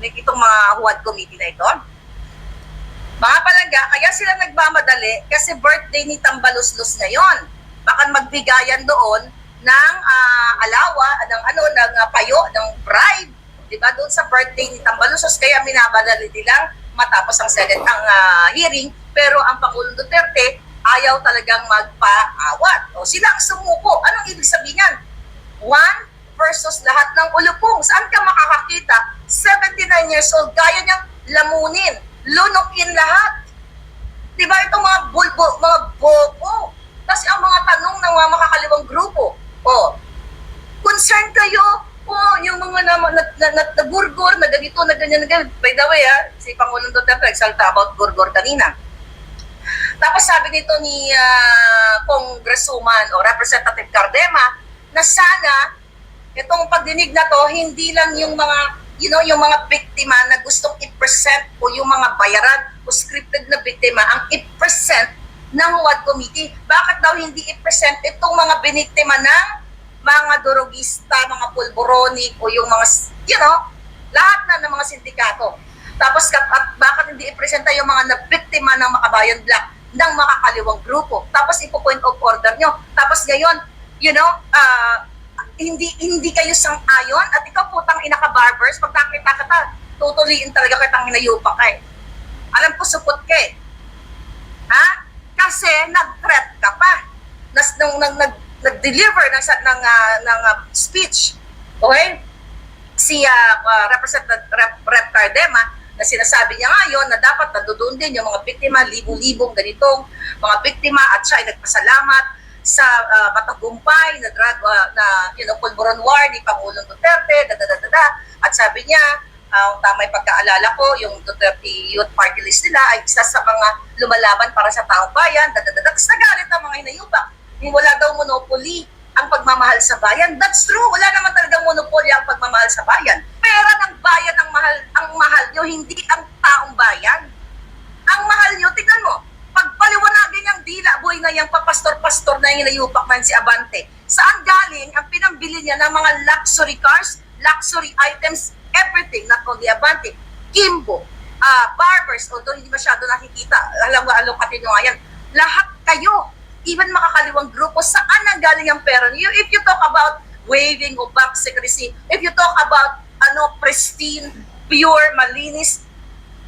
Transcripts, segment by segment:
nagmamadali itong mga huwad committee na ito. Mga palangga, kaya sila nagmamadali kasi birthday ni Tambaluslos ngayon. Baka magbigayan doon ng ah, alawa, ng ano, ng ah, payo, ng bribe, di ba, doon sa birthday ni Tambaluslos. Kaya minamadali nilang matapos ang Senate ang ah, hearing. Pero ang Pangulong Duterte ayaw talagang magpaawat. O sila ang sumuko. Anong ibig sabihin yan? One versus lahat ng ulupong. Saan ka makakakita? 79 years old, kaya niyang lamunin, lunukin lahat. Di ba itong mga bulbo, mga bobo? Kasi ang mga tanong ng mga makakaliwang grupo, oh, concern kayo, oh, yung mga na, na, na, na, na burgor, na ganito, na ganyan, na ganyan. By the way, ah, si Pangulong Duterte nagsalta about burgor kanina. Tapos sabi nito ni ah, Congresswoman o Representative Cardema na sana itong pagdinig na to hindi lang yung mga you know yung mga biktima na gustong i-present o yung mga bayaran o scripted na biktima ang i-present ng WAD committee. Bakit daw hindi i-present itong mga biniktima ng mga durugista, mga pulboronic o yung mga you know lahat na ng mga sindikato. Tapos at bakit hindi i-presenta yung mga nabiktima ng Makabayan Black ng makakaliwang grupo. Tapos ipo-point of order nyo. Tapos ngayon, you know, ah, hindi hindi kayo sang-ayon at ikaw putang ina ka barbers, pag nakita ka ta, tutuliin talaga kitang hinayupa ka eh. Alam ko supot ka eh. Ha? Kasi nag-threat ka pa. Nas, nung, nang, nag, nag-deliver ng, ng, ah, ng ah, speech. Okay? Si ah, ah, Representative Rep, Rep Cardema, na sinasabi niya ngayon na dapat nandoon din yung mga biktima, libo-libong ganitong mga biktima at siya ay nagpasalamat sa uh, matagumpay na drug ah, na you know, war ni Pangulong Duterte, da, da, da, da, da. At sabi niya, ang tama yung pagkaalala ko, yung Duterte Youth Party List nila ay isa sa mga lumalaban para sa taong bayan, da, da, da, da. Tapos nagalit ang mga hinayupak. Wala daw monopoly ang pagmamahal sa bayan. That's true. Wala naman talagang monopoly ang pagmamahal sa bayan. Pera ng bayan ang mahal, ang mahal nyo, hindi ang taong bayan. Ang mahal nyo, tignan mo, pagpaliwanagin yung dila boy na yung papastor-pastor na yung hinayupak man si Abante, saan galing ang pinambili niya ng mga luxury cars, luxury items, everything, not only Abante, Kimbo, ah barbers, although hindi masyado nakikita, alam mo, alokatin nyo nga yan, lahat kayo, even makakaliwang grupo, saan ang galing ang pera niyo? If you talk about waving o bank secrecy, if you talk about ano pristine, pure, malinis,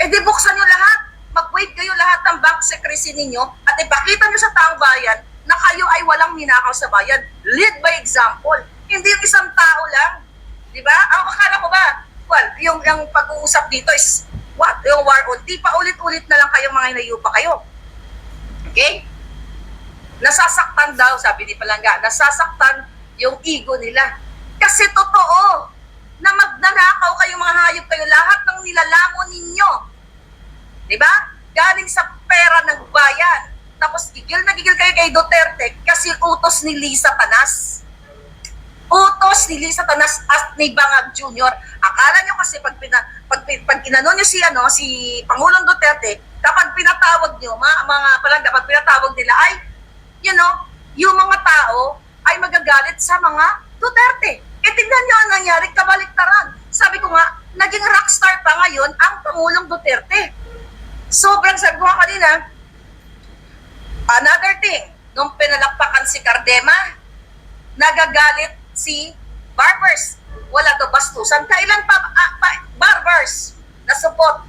eh di buksan nyo lahat. Mag-wave kayo lahat ng bank secrecy ninyo at ipakita nyo sa taong bayan na kayo ay walang ninakaw sa bayan. Lead by example. Hindi yung isang tao lang. Di ba? Ang akala ko ba, well, yung, yung pag-uusap dito is what? Yung war on. Di pa ulit-ulit na lang kayong mga hinayupa kayo. Okay? Nasasaktan daw, sabi ni Palangga, nasasaktan yung ego nila. Kasi totoo, na magnanakaw kayo mga hayop kayo, lahat ng nilalamon ninyo. Di ba? Galing sa pera ng bayan. Tapos gigil na gigil kayo kay Duterte kasi utos ni Lisa Tanas. Utos ni Lisa Tanas at ni Bangag Jr. Akala nyo kasi pag, pina, pag, pag inano nyo si, ano, si Pangulong Duterte, kapag pinatawag nyo, mga, mga palangga, pag pinatawag nila ay, you know, yung mga tao ay magagalit sa mga Duterte. E tignan nyo ang nangyari, kabaliktaran. Sabi ko nga, naging rockstar pa ngayon ang Pangulong Duterte. Sobrang sabi ko nga kanina, another thing, nung pinalakpakan si Cardema, nagagalit si Barbers. Wala to bastusan. Kailan pa, ah, pa- Barbers na support?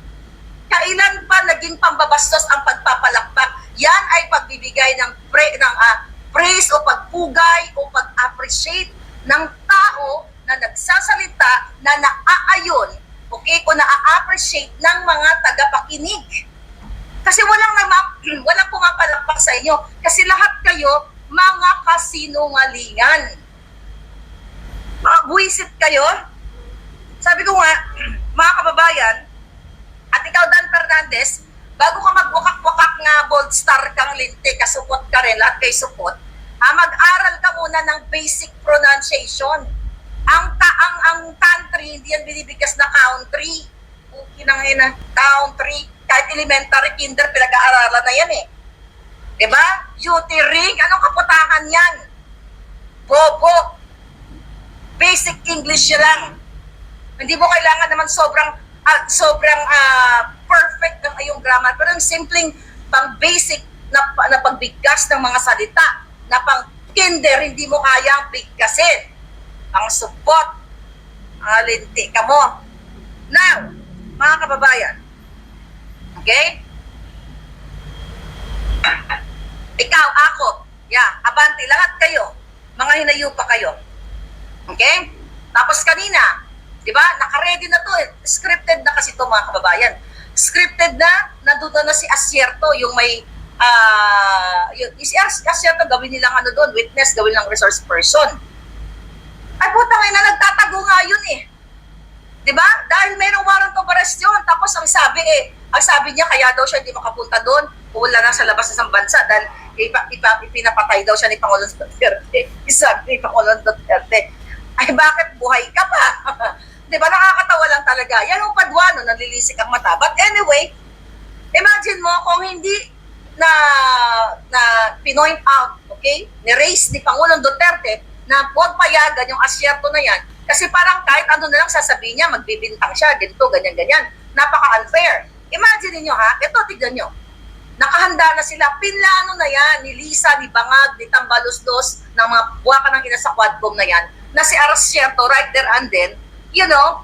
Kailan pa naging pambabastos ang pagpapalakpak? Yan ay pagbibigay ng, pre, ng ah, praise o pagpugay o pag-appreciate ng tao na nagsasalita na naaayon okay, o na-appreciate ng mga tagapakinig. Kasi walang nama, walang pumapalakpak sa inyo. Kasi lahat kayo, mga kasinungalingan. Mga buwisit kayo. Sabi ko nga, mga kababayan, at ikaw, Dan Fernandez, bago ka magwakak-wakak nga bold star kang linti, kasupot ka rin, lahat kay supot, ha, mag-aral ka muna ng basic pronunciation. Ang, ta ang, country, hindi yan binibigkas na country. Kinangina, country. Kahit elementary, kinder, pinag-aaralan na yan eh. Diba? Duty ring, anong kaputakan yan? Bobo. Basic English lang. Hindi mo kailangan naman sobrang ah, sobrang ah, perfect ng iyong grammar, pero yung simpleng pang basic na, na pagbigkas ng mga salita, na pang kinder, hindi mo kayang bigkasin. Ang support, ang linti ka mo. Now, mga kababayan, okay? Ikaw, ako, yeah, abante, lahat kayo, mga hinayo pa kayo. Okay? Tapos kanina, di ba, nakaredy na to eh. Scripted na kasi to mga kababayan. Scripted na, nandoon na si Asierto, yung may, ah, yung, si As- Asierto, gawin nilang ano doon, witness, gawin lang resource person. Ay puta ngayon na nagtatago nga yun eh. Di ba? Dahil mayroong warrant of arrest yun. Tapos ang sabi eh, ang sabi niya kaya daw siya hindi makapunta doon, wala na sa labas ng bansa dahil ipa, ipa, ipinapatay daw siya ni Pangulong Duterte. Isabi ni Pangulong Duterte. Ay bakit buhay ka pa? Di ba? Nakakatawa lang talaga. Yan ang padwano, nalilisik ang mata. But anyway, imagine mo kung hindi na na pinoint out, okay? Ni-raise ni Pangulong Duterte na huwag payagan yung asyerto na yan. Kasi parang kahit ano na lang sasabihin niya, magbibintang siya, ganito, ganyan, ganyan. Napaka-unfair. Imagine niyo ha, ito tignan niyo. Nakahanda na sila, pinlano na yan, ni Lisa, ni Bangag, ni Tambalusdos, ng mga buwaka ng ina sa quadcom na yan, na si Arciento right there and then, you know,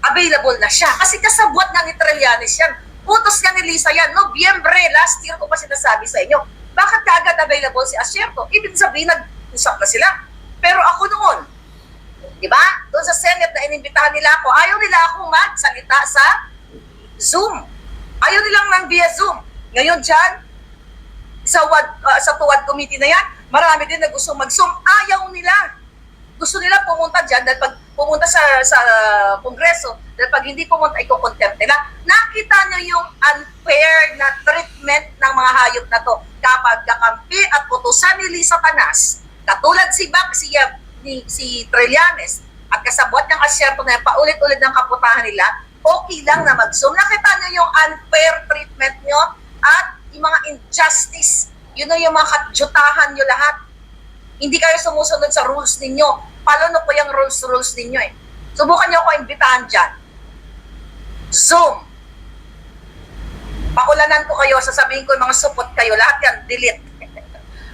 available na siya. Kasi kasabwat nga ni Trillanes yan. Utos nga ni Lisa yan. Nobyembre, last year ko pa sinasabi sa inyo. Bakit kaagad available si Asierto? Ibig sabihin, nag-usap na sila. Pero ako noon, di ba? Doon sa Senate na inimbitahan nila ako, ayaw nila akong magsalita sa Zoom. Ayaw nilang nang via Zoom. Ngayon dyan, sa, WAD, uh, sa tuwad committee na yan, marami din na gusto mag-Zoom. Ayaw nila gusto nila pumunta dyan dahil pag pumunta sa sa kongreso, dahil pag hindi pumunta, iko-contempt nila. Nakita niyo yung unfair na treatment ng mga hayop na to kapag kakampi at utusan ni Lisa Tanas, katulad si Bak, si, ni, si Trillanes, at kasabot ng asyerto na paulit-ulit ng kaputahan nila, okay lang na mag-zoom. Nakita niyo yung unfair treatment niyo at yung mga injustice, yun na yung mga kadyutahan niyo lahat hindi kayo sumusunod sa rules ninyo. Paano po yung rules rules ninyo eh? Subukan niyo ako imbitahan dyan. Zoom. Pakulanan ko kayo, sasabihin ko yung mga supot kayo, lahat yan, delete.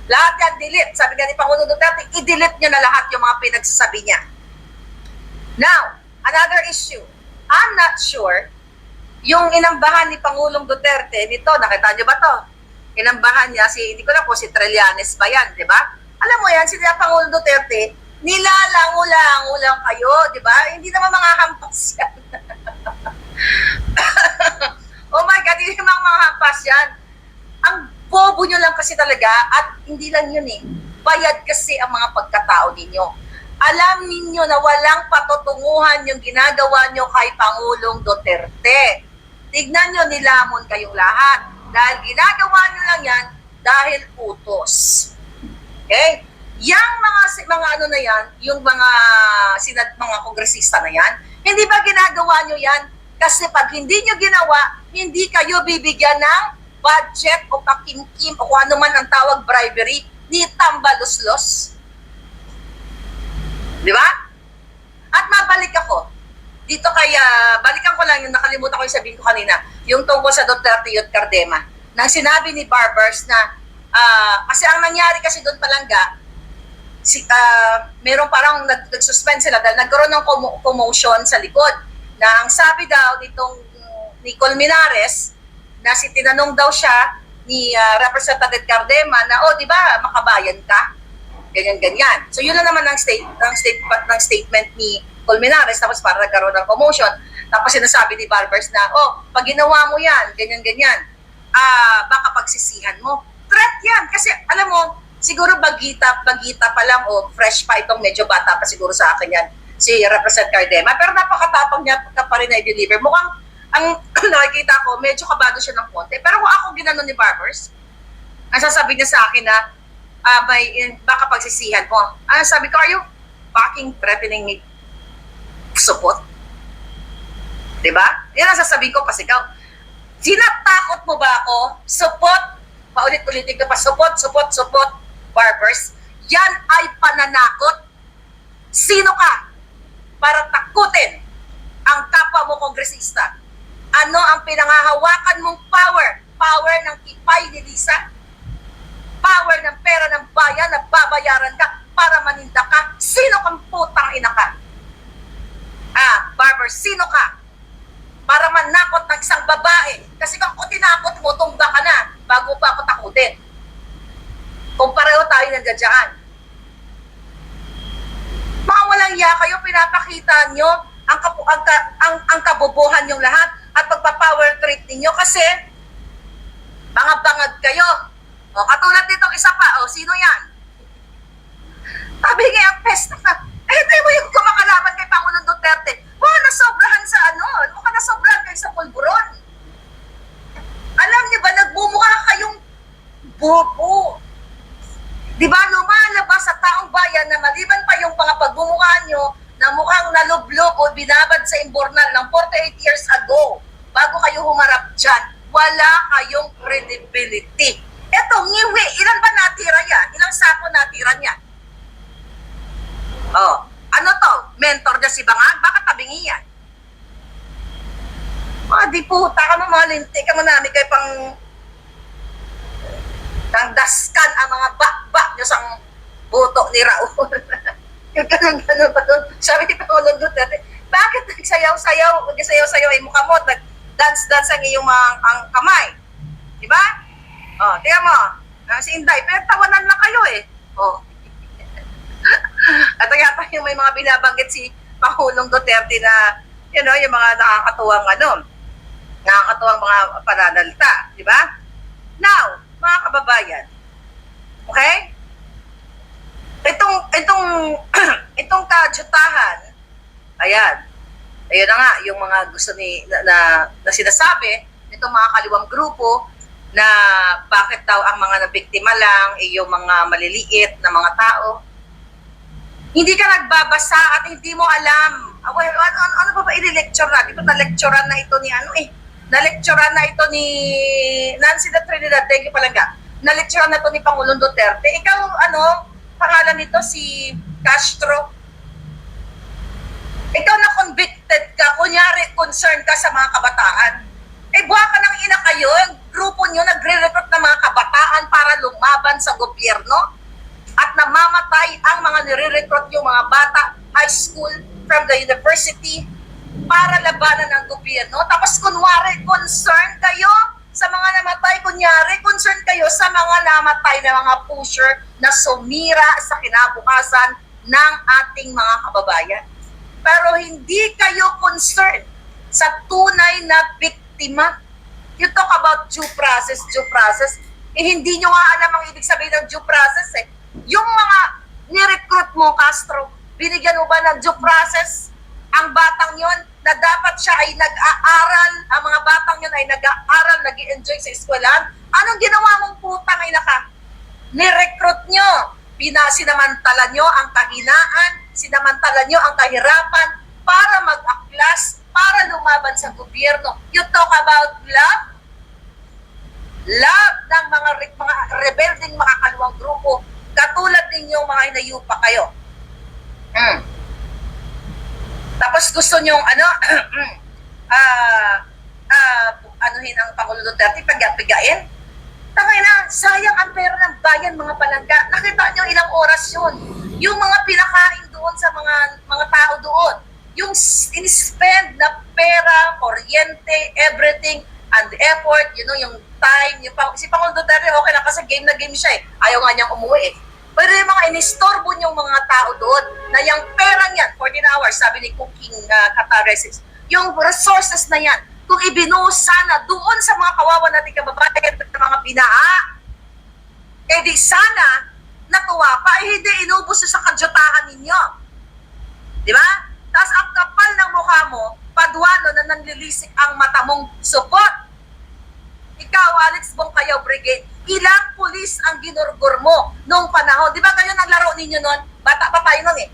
Lahat yan, delete. Sabi nga ni Pangulong Duterte, i-delete nyo na lahat yung mga pinagsasabi niya. Now, another issue. I'm not sure yung inambahan ni Pangulong Duterte nito, nakita niyo ba to? Inambahan niya si, hindi ko na po si Trillanes ba yan, di ba? Alam mo yan, si Pangulong Duterte, nilalango-lango lang kayo, di ba? Hindi naman mga hampas yan. oh my God, hindi naman mga hampas yan. Bobo nyo lang kasi talaga, at hindi lang yun eh, bayad kasi ang mga pagkatao ninyo. Alam ninyo na walang patutunguhan yung ginagawa nyo kay Pangulong Duterte. Tignan nyo, nilamon kayong lahat. Dahil ginagawa nyo lang yan dahil utos. Okay? Yang mga mga ano na yan, yung mga sinad mga kongresista na yan, hindi ba ginagawa nyo yan? Kasi pag hindi nyo ginawa, hindi kayo bibigyan ng budget o pakimkim o kung ano man ang tawag bribery ni tambaluslos. Di ba? At mabalik ako. Dito kaya, balikan ko lang yung nakalimutan ko yung sabihin ko kanina, yung tungkol sa Duterte Youth Cardema. Nang sinabi ni Barbers na, ah, kasi ang nangyari kasi doon palangga, si, ah, merong parang nag, nag-suspend sila dahil nagkaroon ng commo- commotion sa likod. Na ang sabi daw nitong ni Colmenares, na si tinanong daw siya ni ah, Representative Cardema na, oh, di ba, makabayan ka? ganyan-ganyan. So yun na naman ang state ang state ng statement ni Colmenares tapos para nagkaroon ng commotion. Tapos sinasabi ni Barbers na, oh, pag ginawa mo yan, ganyan-ganyan, ah, baka pagsisihan mo. Threat yan. Kasi alam mo, siguro bagita, bagita pa lang o fresh pa itong medyo bata pa siguro sa akin yan, si Represent Cardema. Pero napakatapang niya pa rin na i-deliver. Mukhang ang nakikita ko, medyo kabado siya ng konti. Pero kung ako ginanon ni Barbers, ang sasabi niya sa akin na, ah, may, baka pagsisihan mo. Ah, sabi ko, are you fucking threatening me? Support? Diba? Yan ang sasabihin ko, pasigaw. Sinatakot mo ba ako? Support? Paulit-ulitin ka pa, support, support, support, barbers. Yan ay pananakot. Sino ka? Para takutin ang kapwa mo kongresista? Ano ang pinangahawakan mong power? Power ng kipay ni Lisa? Power ng pera ng bayan na babayaran ka para maninda ka? Sino kang putang ina ka? Ah, Barber, sino ka? Para manakot ng isang babae. Kasi kung ako tinakot mo, tumba ka na bago pa ako takutin. Kung pareho tayo nandiyan. Mga walang iya kayo, pinapakita nyo ang, kapu- ang, ang, ang kabobohan yung lahat at pagpa-power trip ninyo kasi mga bangag kayo. O, katulad nitong isa pa, o, sino yan? Sabi nga ang pesta. Eh, tayo mo yung kumakalaban kay Pangulong Duterte. Wow, nasobrahan sa ano? Mukha nasobrahan kayo sa pulburon. Alam niyo ba, nagmumukha kayong bobo. Di ba, lumalabas sa taong bayan na maliban pa yung mga pagmumukha nyo na mukhang nalublog o binabad sa imbornal ng 48 years ago bago kayo humarap dyan, wala kayong credibility. Eto, ngiwi, ilan ba natira yan? Ilang sako natira niya? Oh, ano to? Mentor na si Bangag? Baka tabingi yan. Mga di puta ka mo, mga ka mo namin kay pang nang daskan ang mga bakbak nyo sa buto ni Raul. yung ganun ganun pa doon. Sabi ni Pangulong Duterte, bakit nagsayaw-sayaw, nagsayaw-sayaw ay mukha mo, nag-dance-dance ang iyong mga ang kamay. Di ba? Oh, tingnan mo. Ah, si Inday, pero tawanan lang kayo eh. Oh. At yata yung may mga binabanggit si Pangulong Duterte na, you know, yung mga nakakatuwang ano, nakakatuwang mga pananalita, di ba? Now, mga kababayan, okay? Itong, itong, itong kadyutahan, ayan, ayun na nga, yung mga gusto ni, na, na, na sinasabi, itong mga kaliwang grupo, na bakit daw ang mga nabiktima lang, eh, yung mga maliliit na mga tao, hindi ka nagbabasa at hindi mo alam. Ah, well, ano, ano, ano ba ba i-lecture na? Ito na-lecturean na ito ni ano eh. Na-lecturean na ito ni Nancy de Trinidad. Thank you palangga. Na-lecturean na ito ni Pangulong Duterte. Ikaw, ano, pangalan nito si Castro. Ikaw na convicted ka, kunyari concerned ka sa mga kabataan. Eh, buha ka ng ina kayo, yung grupo nyo nagre-recruit ng mga kabataan para lumaban sa gobyerno at namamatay ang mga nire-recruit yung mga bata, high school, from the university, para labanan ng gobyerno. Tapos kunwari, concern kayo sa mga namatay. Kunyari, concern kayo sa mga namatay na mga pusher na sumira sa kinabukasan ng ating mga kababayan. Pero hindi kayo concerned sa tunay na biktima. You talk about due process, due process. Eh, hindi nyo nga alam ang ibig sabihin ng due process eh. Yung mga ni-recruit mo, Castro, binigyan mo ba ng due process ang batang yon na dapat siya ay nag-aaral, ang mga batang yon ay nag-aaral, nag enjoy sa eskwelahan? Anong ginawa mong putang ina ka? Ni-recruit nyo, pinasinamantala nyo ang kahinaan, sinamantala nyo ang kahirapan para mag-aklas, para lumaban sa gobyerno. You talk about love? Love ng mga, re- mga rebelding mga kaluwang grupo katulad ninyong mga inayupa kayo. Hmm. Tapos gusto nyong ano, ah, ah, anuhin ang Pangulo Duterte, pagpigain. Tangay na, sayang ang pera ng bayan mga palangga. Nakita nyo ilang oras yun. Yung mga pinakain doon sa mga mga tao doon. Yung in-spend na pera, kuryente, everything, and effort, you know, yung time, yung, pang- si Pangulo Duterte, okay lang kasi game na game siya eh. Ayaw nga niyang umuwi eh. Pero yung mga inistorbo niyong mga tao doon, na yung pera niyan, 14 hours, sabi ni Cooking uh, Kataresis, yung resources na yan, kung ibinuhos sana doon sa mga kawawa nating kababayan at mga binaa, eh di sana natuwa pa, eh hindi inubos sa kadyatahan ninyo. Di ba? Tapos ang kapal ng mukha mo, padwano na nanlilisik ang mata mong support. Ikaw, Alex Bongkayaw Brigade, ilang pulis ang ginurgur mo noong panahon? Di ba ganyan ang laro ninyo noon? Bata pa tayo noon eh.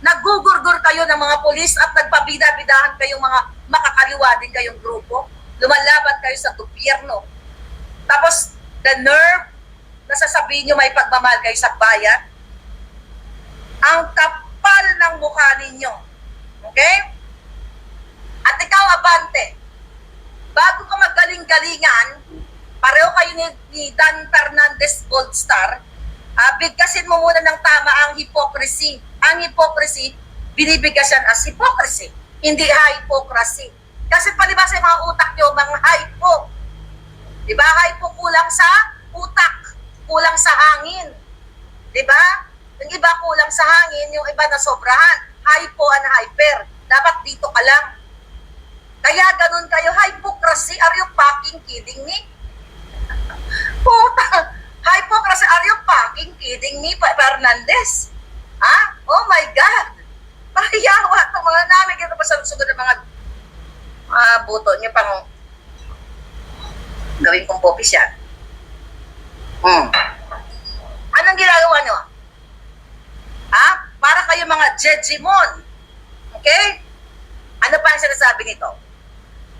Naggugurgur kayo ng mga pulis at nagpabida-bidahan kayong mga makakaliwa din kayong grupo. Lumalaban kayo sa gobyerno. Tapos, the nerve nasasabihin nyo may pagmamahal kayo sa bayan? Ang kapal ng mukha ninyo. Okay? At ikaw, Abante, bago ka magaling-galingan, pareho kayo ni, ni Dan Fernandez Goldstar, uh, ah, bigkasin mo muna ng tama ang hypocrisy. Ang hypocrisy, binibigkasan as hypocrisy, hindi hypocrisy. Kasi palibasa yung mga utak nyo, mga hypo. Di ba? Hypo kulang sa utak kulang sa hangin. Di ba? Yung iba kulang sa hangin, yung iba na sobrahan. Hypo and hyper. Dapat dito ka lang. Kaya ganun kayo, hypocrisy. Are you fucking kidding me? Puta! Hypocrisy, are you fucking kidding me, Fernandez? Ha? Oh my God! Pahiyawa itong mga namin. Kaya pa sa sugod ng mga uh, buto niyo pang gawin kong popis yan. Hmm. Anong ginagawa niyo? Ha? Para kayo mga jejimon. Okay? Ano pa ang sinasabi nito?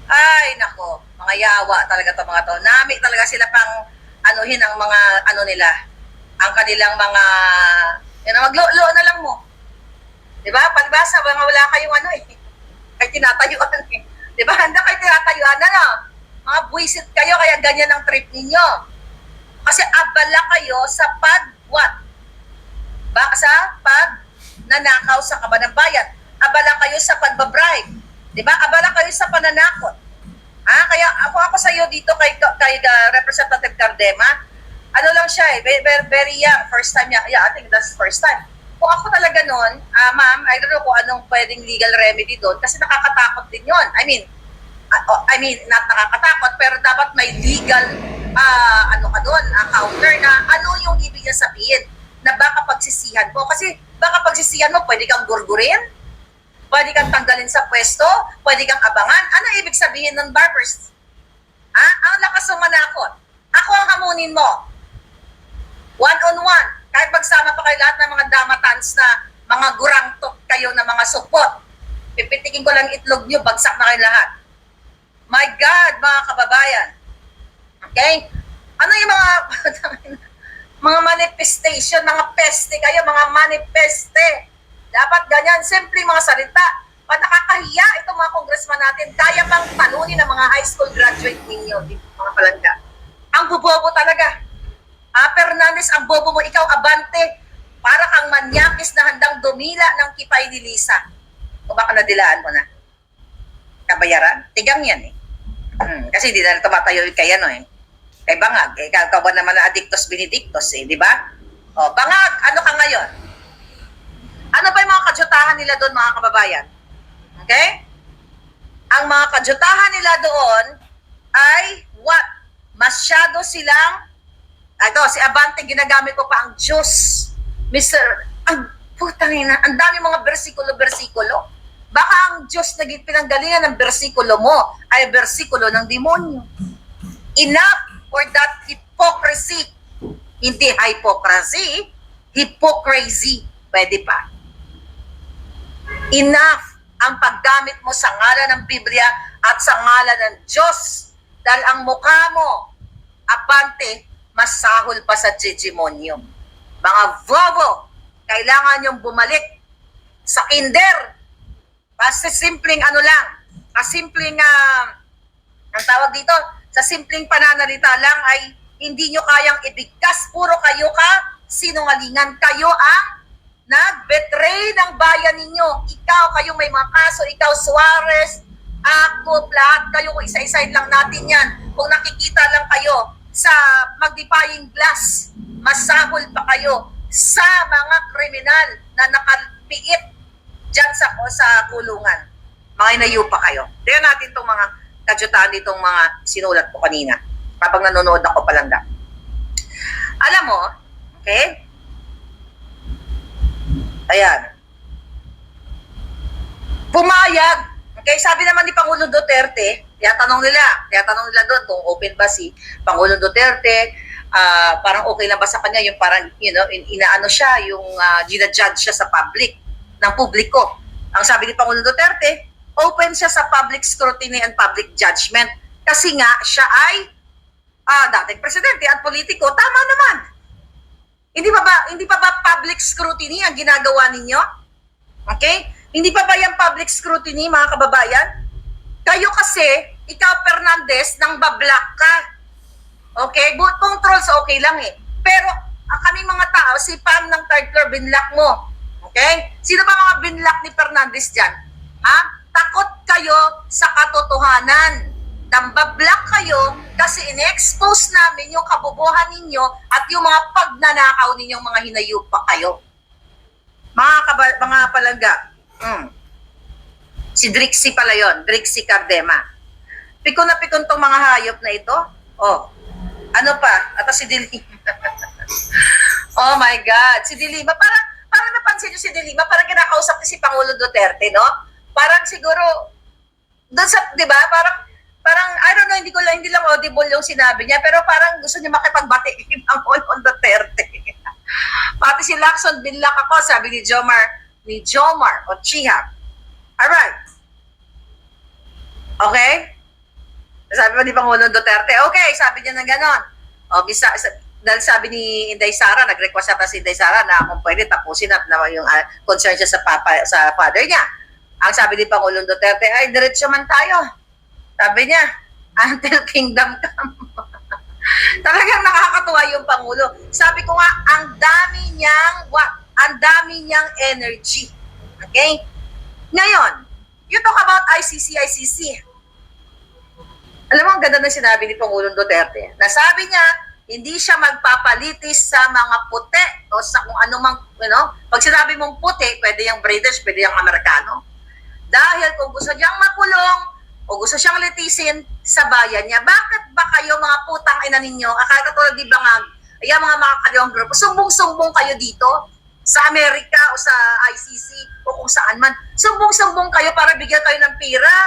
Ay, nako, mga yawa talaga to mga to. Nami talaga sila pang anuhin ang mga ano nila, ang kanilang mga, na, maglo na lang mo. Di ba? Palibasa, mga wala kayong ano eh. Kay tinatayuan eh. Di ba? Handa kayo tinatayuan na no? Mga buwisit kayo, kaya ganyan ang trip ninyo. Kasi abala kayo sa pag what? Ba sa pag nanakaw sa kaban ng bayan. Abala kayo sa pagbabribe. Di ba? Abala kayo sa pananakot. Ah, kaya ako ako sa iyo dito kay kay uh, Representative Cardema. Ano lang siya eh, very, very, young, first time niya. Yeah, I think that's first time. Kung ako talaga noon, ah, ma'am, I don't know kung anong pwedeng legal remedy doon kasi nakakatakot din 'yon. I mean, oh, I mean, not nakakatakot pero dapat may legal ah, ano ka doon, ah, counter na ano yung ibig niya sabihin na baka pagsisihan mo kasi baka pagsisihan mo pwede kang gurgurin, pwede kang tanggalin sa pwesto, pwede kang abangan. Ano ibig sabihin ng barbers? Ha? Ang lakas ng manakot. Ako ang hamunin mo. One-on-one. Kahit magsama pa kayo lahat ng mga damatans na mga gurangtok kayo na mga supot. Pipitikin ko lang itlog nyo, bagsak na kayo lahat. My God, mga kababayan. Okay? Ano yung mga mga manifestation, mga peste kayo, mga manifeste. Dapat ganyan, simple mga salita. Pa nakakahiya itong mga congressman natin, kaya pang talunin ng mga high school graduate ninyo, mga palangga. Ang bubobo talaga. Ah, Fernandez, ang bobo mo, ikaw abante. Para kang manyakis na handang dumila ng kipay ni Lisa. O baka nadilaan mo na? Kabayaran? Tigang yan eh. Hmm, kasi hindi na tumatayo kay ano eh. Kay Bangag. Eh, ikaw ba naman na addictus benedictus eh, di ba? O, Bangag, ano ka ngayon? Ano ba yung mga kadyutahan nila doon, mga kababayan? Okay? Ang mga kadyutahan nila doon ay what? Masyado silang ito, si Abante, ginagamit ko pa ang Diyos. Mr. Ang putang ina, ang dami mga bersikulo-bersikulo. Baka ang Diyos naging pinanggalingan ng bersikulo mo ay bersikulo ng demonyo. Enough for that hypocrisy. Hindi hypocrisy, hypocrisy. Pwede pa. Enough ang paggamit mo sa ngalan ng Biblia at sa ngalan ng Diyos. Dahil ang mukha mo, abante, masahol pa sa Digimonyo. Mga bobo, kailangan yung bumalik sa kinder. Kasi simpleng ano lang, kasimpleng, uh, ang tawag dito, sa simpleng pananalita lang ay hindi nyo kayang ibigkas. Puro kayo ka, sinungalingan. Kayo ang nag-betray ng bayan ninyo. Ikaw, kayong may mga kaso, ikaw Suarez, ako, lahat kayo, kung isa-isahin lang natin yan. Kung nakikita lang kayo sa magnifying glass, masahol pa kayo sa mga kriminal na nakalpiit dyan sa, sa kulungan. Mga inayo pa kayo. Tingnan natin itong mga kadyutaan ditong mga sinulat ko kanina kapag nanonood ako palangga. Alam mo, okay? Ayan. Pumayag. Okay, sabi naman ni Pangulo Duterte, tanong nila, tanong nila doon kung open ba si Pangulo Duterte, ah, parang okay lang ba sa kanya yung parang, you know, in, inaano siya, yung uh, ginajudge siya sa public, ng publiko. Ang sabi ni Pangulo Duterte, open siya sa public scrutiny and public judgment. Kasi nga, siya ay ah, dating presidente at politiko, tama naman. Hindi pa ba hindi pa ba public scrutiny ang ginagawa ninyo? Okay? Hindi pa ba yung public scrutiny mga kababayan? Kayo kasi ikaw Fernandez, nang bablock ka. Okay? Boot controls, okay lang eh. Pero, ang kaming mga tao, si Pam ng third floor, binlock mo. Okay? Sino ba mga binlock ni Fernandez dyan? Ha? Takot kayo sa katotohanan. Nambablock kayo kasi in-expose namin yung kabubuhan ninyo at yung mga pagnanakaw ninyong mga hinayupa kayo. Mga, kaba- mga palangga, mm. si Drixie pala yon, Drixie Cardema. Pikon na pikon tong mga hayop na ito. Oh, ano pa? Ata si Dilima. oh my God, si Dilima. Parang, parang napansin nyo si Dilima, parang kinakausap ni si Pangulo Duterte, no? Parang siguro, doon sa, di ba, parang, parang, I don't know, hindi ko lang, hindi lang audible yung sinabi niya, pero parang gusto niya makipagbati kay Pangulo Duterte. Pati si Lacson binlock ako, sabi ni Jomar, ni Jomar o Chihab. Alright. Okay? Sabi pa ni Pangulong Duterte, okay, sabi niya na ganon. O, bisa, sa- dahil sabi ni Inday Sara, nag-request ata si Inday Sara na kung pwede tapusin at na yung ah, concern siya sa, papa, sa father niya. Ang sabi ni Pangulong Duterte, ay, diretso man tayo. Sabi niya, until kingdom come. Talagang nakakatuwa yung Pangulo. Sabi ko nga, ang dami niyang, what? Ang dami niyang energy. Okay? Ngayon, you talk about ICC, ICC. Alam mo, ang ganda ng sinabi ni Pangulong Duterte. Nasabi niya, hindi siya magpapalitis sa mga puti o sa kung ano mang, you know, pag sinabi mong puti, pwede yung British, pwede yung Amerikano. Dahil kung gusto niyang makulong o gusto siyang litisin sa bayan niya, bakit ba kayo mga putang ina ninyo, akala katulad di bangag, ay mga mga kaliwang grupo, sumbong-sumbong kayo dito sa Amerika o sa ICC o kung saan man. Sumbong-sumbong kayo para bigyan kayo ng pira.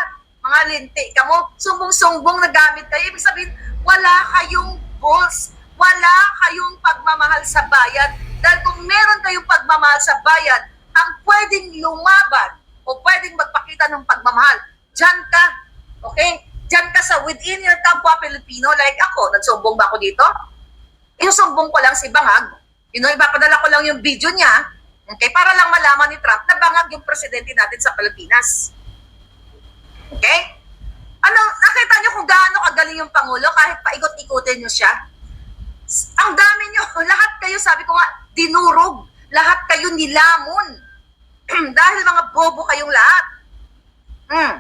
Mga linti ka mo, sumbong-sumbong nagamit kayo. Ibig sabihin, wala kayong goals. Wala kayong pagmamahal sa bayan. Dahil kung meron kayong pagmamahal sa bayan, ang pwedeng lumaban magpakita ng pagmamahal, dyan ka. Okay? Dyan ka sa within your kapwa Pilipino, like ako, nagsumbong ba ako dito? Yung sumbong ko lang si Bangag, you know, ipapadala ko lang yung video niya, okay, para lang malaman ni Trump na Bangag yung presidente natin sa Pilipinas. Okay? Ano, nakita niyo kung gaano kagaling yung Pangulo kahit paikot-ikutin niyo siya? Ang dami niyo, lahat kayo, sabi ko nga, dinurog. Lahat kayo nilamon. Dahil mga bobo kayong lahat. Hmm.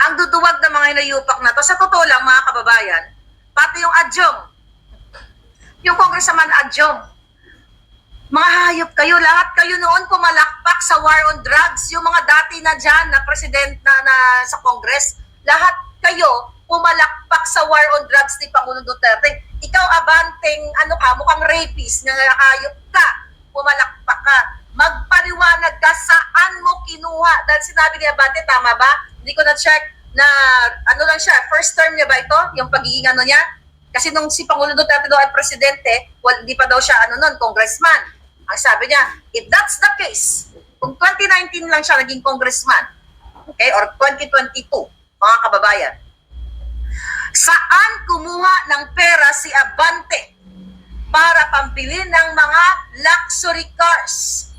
Ang duduwag ng mga hinayupak na to, sa totoo lang mga kababayan, pati yung adyong, yung congressman adyong, mga hayop kayo, lahat kayo noon pumalakpak sa war on drugs, yung mga dati na dyan na president na, na sa Congress, lahat kayo pumalakpak sa war on drugs ni Pangulong Duterte. Ikaw, abanteng, ano ka, mukhang rapist, na hayop ka, pumalakpak ka. Magpaliwanag ka saan mo kinuha. Dahil sinabi ni Abante, tama ba? Hindi ko na-check na, ano lang siya, first term niya ba ito? Yung pagiging ano niya? Kasi nung si Pangulo Duterte daw ay presidente, well, di pa daw siya ano nun, congressman. Ang sabi niya, if that's the case, kung 2019 lang siya naging congressman, okay, or 2022, mga kababayan, saan kumuha ng pera si Abante para pambili ng mga luxury cars?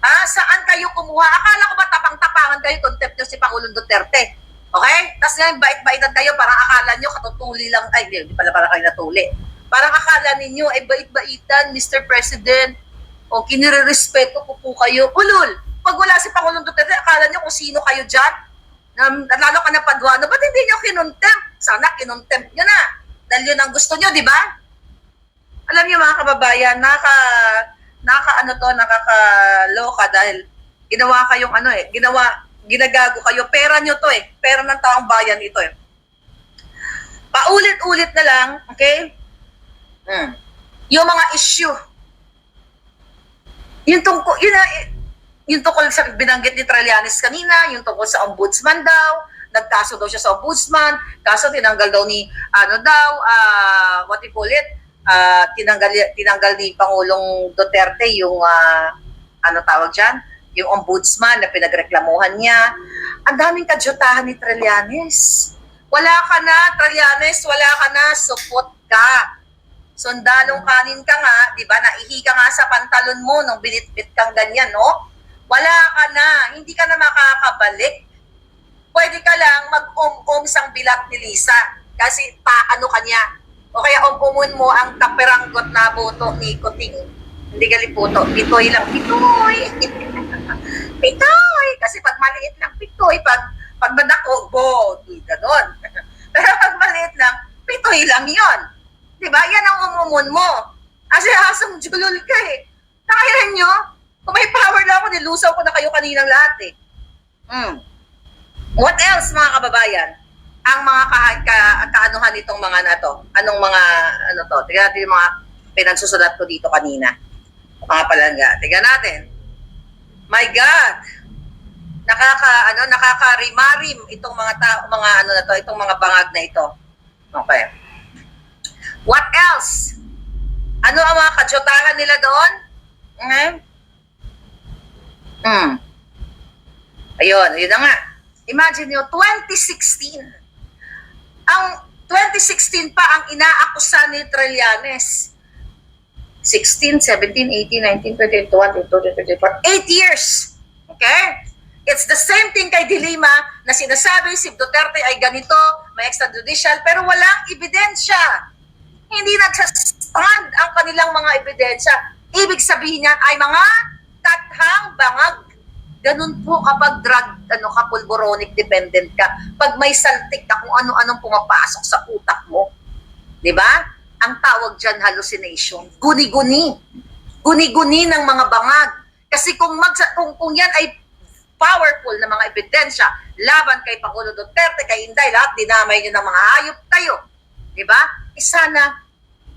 Ah, saan kayo kumuha? Akala ko ba tapang-tapangan kayo contempt nyo si Pangulong Duterte? Okay? Tapos ngayon, bait-baitan kayo, parang akala nyo katutuli lang, ay, hindi, pala parang kayo natuli. Parang akala ninyo, ay bait-baitan, Mr. President, o kinire-respeto ko po kayo. Ulul, pag wala si Pangulong Duterte, akala nyo kung sino kayo dyan? Um, lalo ka na paduano, ba't hindi nyo kinontempt? Sana kinontempt nyo na. Dahil yun ang gusto nyo, di ba? Alam niyo mga kababayan, naka naka ano to, nakakaloka dahil ginawa kayong ano eh, ginawa ginagago kayo, pera nyo to eh, pera ng taong bayan ito eh. Paulit-ulit na lang, okay? Mm. Yung mga issue. Yung tungkol, yun na, yung tungkol sa binanggit ni Trillanes kanina, yung tungkol sa ombudsman daw, nagkaso daw siya sa ombudsman, kaso tinanggal daw ni, ano daw, ah, what you call it, ah, tinanggal, tinanggal ni Pangulong Duterte yung, ah, ano tawag dyan, yung ombudsman na pinagreklamuhan niya. Ang daming kadyutahan ni Trillanes. Wala ka na, Trillanes, wala ka na, supot ka. Sundalong kanin ka nga, di ba, naihi ka nga sa pantalon mo nung binitbit kang ganyan, no? Wala ka na, hindi ka na makakabalik. pwede ka lang mag-um-um sang bilat ni Lisa. Kasi paano kanya. O kaya um-umun mo ang kaperanggot na boto ni Kuting. Hindi galiputo. Pitoy lang. Pitoy! pitoy! Kasi pag maliit lang, pitoy. Pag, pag madako, bo, ganon. Pero pag maliit lang, pitoy lang yon. Di ba? Yan ang umumun mo. Kasi asang julol ka eh. Nakahiran nyo? Kung may power lang ako, nilusaw ko na kayo kaninang lahat eh. Mm. What else mga kababayan? Ang mga ka, ka, kaanuhan nitong mga na to? Anong mga, ano to? Tignan natin yung mga pinansusulat ko dito kanina. Mga palangga. Tignan natin. My God! Nakaka, ano, nakaka-rimarim itong mga tao, mga ano na to, itong mga bangag na ito. Okay. What else? Ano ang mga kadyotahan nila doon? Okay. Hmm. Ayun, yun na nga. Imagine nyo, 2016. Ang 2016 pa ang inaakusa ni Trillanes. 16, 17, 18, 19, 20, 21, 22, 23, 24. 8 years. Okay? It's the same thing kay Dilima na sinasabi si Duterte ay ganito, may extrajudicial, pero walang ebidensya. Hindi nagsastand ang kanilang mga ebidensya. Ibig sabihin niyan ay mga kathang bangag. Ganun po kapag drug, ano ka, pulboronic dependent ka. Pag may saltik ka kung ano-anong pumapasok sa utak mo. Di ba? Ang tawag dyan hallucination. Guni-guni. Guni-guni ng mga bangag. Kasi kung, mag, kung, kung yan ay powerful na mga ebidensya laban kay Pangulo Duterte, kay Inday, lahat dinamay nyo ng mga hayop kayo. Di ba? Isa na,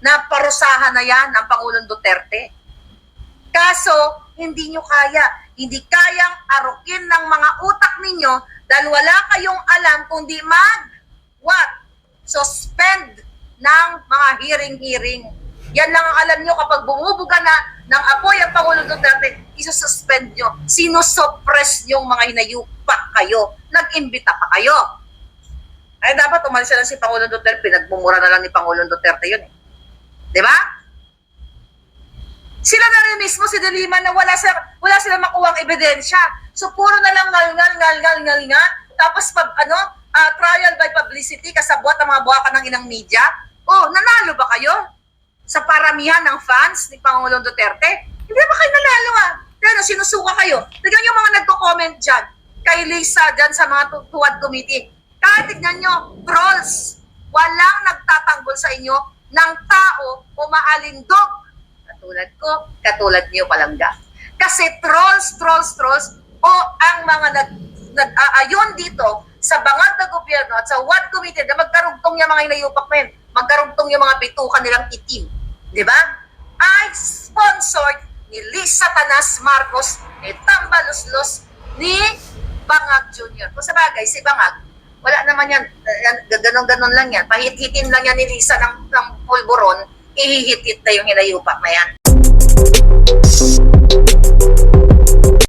naparusahan na yan ng Pangulong Duterte. Kaso, hindi nyo kaya. Hindi kayang arukin ng mga utak ninyo dahil wala kayong alam kundi mag, what? Suspend ng mga hearing-hearing. Yan lang ang alam nyo kapag bumubuga na ng apoy ang Pangulong Duterte, isususpend nyo. Sinusuppress yung mga hinayupak kayo. Nag-imbita pa kayo. Ay, dapat umalis na lang si Pangulong Duterte. Pinagmumura na lang ni Pangulong Duterte yun eh. Di ba? Sila na rin mismo si Delima na wala sila, wala sila makuwang ebidensya. So puro na lang ngal ngal ngal ngal ngal ngal. Tapos pag ano, ah, trial by publicity kasabwat ang mga buwakan ng inang media. Oh, nanalo ba kayo? Sa paramihan ng fans ni Pangulong Duterte? Hindi ba kayo nanalo ah? Na sinusuka kayo. Tignan yung mga nagko-comment dyan. Kay Lisa dyan sa mga tu- tuwad committee. Kaya tignan nyo, trolls. Walang nagtatanggol sa inyo ng tao o maalindog katulad ko, katulad niyo palangga. Kasi trolls, trolls, trolls, o ang mga nag, nag-aayon dito sa bangag na gobyerno at sa WAD committee na magkarugtong yung mga inayupak na yun, magkarugtong yung mga bitukan nilang itim. Di ba? Ay sponsored ni Lisa Tanas Marcos, ni Tambaluslos, ni Bangag Jr. Kung sa si Bangag, wala naman yan ganon-ganon lang yan. Pahit-hitin lang yan ni Lisa ng, ng pulburon, ihihit-hit na yung hinayupak na yan.